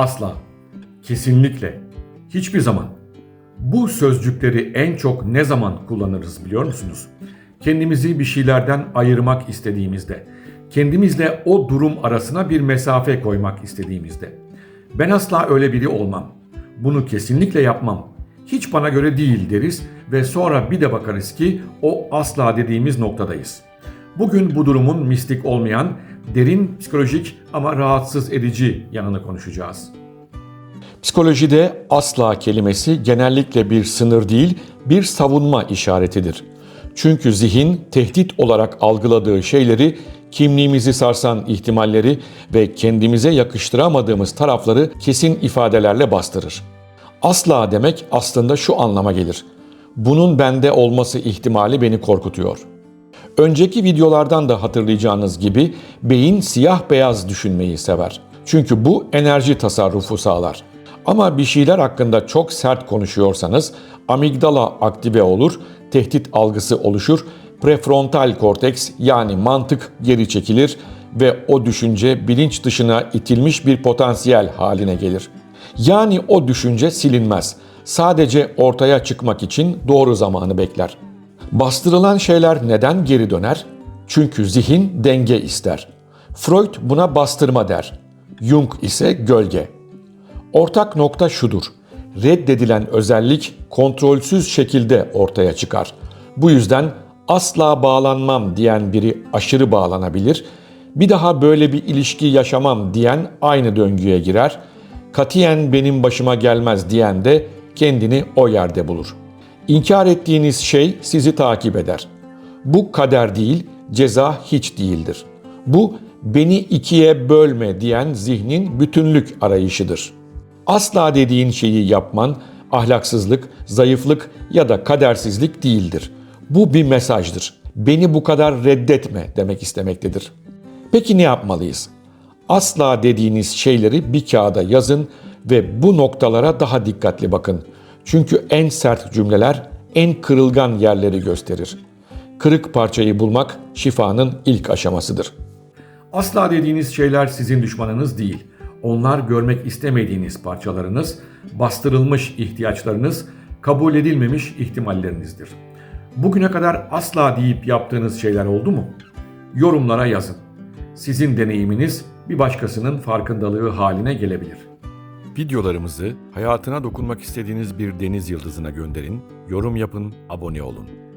Asla. Kesinlikle. Hiçbir zaman. Bu sözcükleri en çok ne zaman kullanırız biliyor musunuz? Kendimizi bir şeylerden ayırmak istediğimizde, kendimizle o durum arasına bir mesafe koymak istediğimizde. Ben asla öyle biri olmam. Bunu kesinlikle yapmam. Hiç bana göre değil deriz ve sonra bir de bakarız ki o asla dediğimiz noktadayız. Bugün bu durumun mistik olmayan, derin psikolojik ama rahatsız edici yanını konuşacağız. Psikolojide asla kelimesi genellikle bir sınır değil, bir savunma işaretidir. Çünkü zihin tehdit olarak algıladığı şeyleri, kimliğimizi sarsan ihtimalleri ve kendimize yakıştıramadığımız tarafları kesin ifadelerle bastırır. Asla demek aslında şu anlama gelir. Bunun bende olması ihtimali beni korkutuyor. Önceki videolardan da hatırlayacağınız gibi beyin siyah beyaz düşünmeyi sever. Çünkü bu enerji tasarrufu sağlar. Ama bir şeyler hakkında çok sert konuşuyorsanız amigdala aktive olur, tehdit algısı oluşur, prefrontal korteks yani mantık geri çekilir ve o düşünce bilinç dışına itilmiş bir potansiyel haline gelir. Yani o düşünce silinmez. Sadece ortaya çıkmak için doğru zamanı bekler. Bastırılan şeyler neden geri döner? Çünkü zihin denge ister. Freud buna bastırma der. Jung ise gölge. Ortak nokta şudur. Reddedilen özellik kontrolsüz şekilde ortaya çıkar. Bu yüzden asla bağlanmam diyen biri aşırı bağlanabilir. Bir daha böyle bir ilişki yaşamam diyen aynı döngüye girer. Katiyen benim başıma gelmez diyen de kendini o yerde bulur. İnkar ettiğiniz şey sizi takip eder. Bu kader değil, ceza hiç değildir. Bu beni ikiye bölme diyen zihnin bütünlük arayışıdır. Asla dediğin şeyi yapman ahlaksızlık, zayıflık ya da kadersizlik değildir. Bu bir mesajdır. Beni bu kadar reddetme demek istemektedir. Peki ne yapmalıyız? Asla dediğiniz şeyleri bir kağıda yazın ve bu noktalara daha dikkatli bakın. Çünkü en sert cümleler en kırılgan yerleri gösterir. Kırık parçayı bulmak şifanın ilk aşamasıdır. Asla dediğiniz şeyler sizin düşmanınız değil. Onlar görmek istemediğiniz parçalarınız, bastırılmış ihtiyaçlarınız, kabul edilmemiş ihtimallerinizdir. Bugüne kadar asla deyip yaptığınız şeyler oldu mu? Yorumlara yazın. Sizin deneyiminiz bir başkasının farkındalığı haline gelebilir. Videolarımızı hayatına dokunmak istediğiniz bir deniz yıldızına gönderin, yorum yapın, abone olun.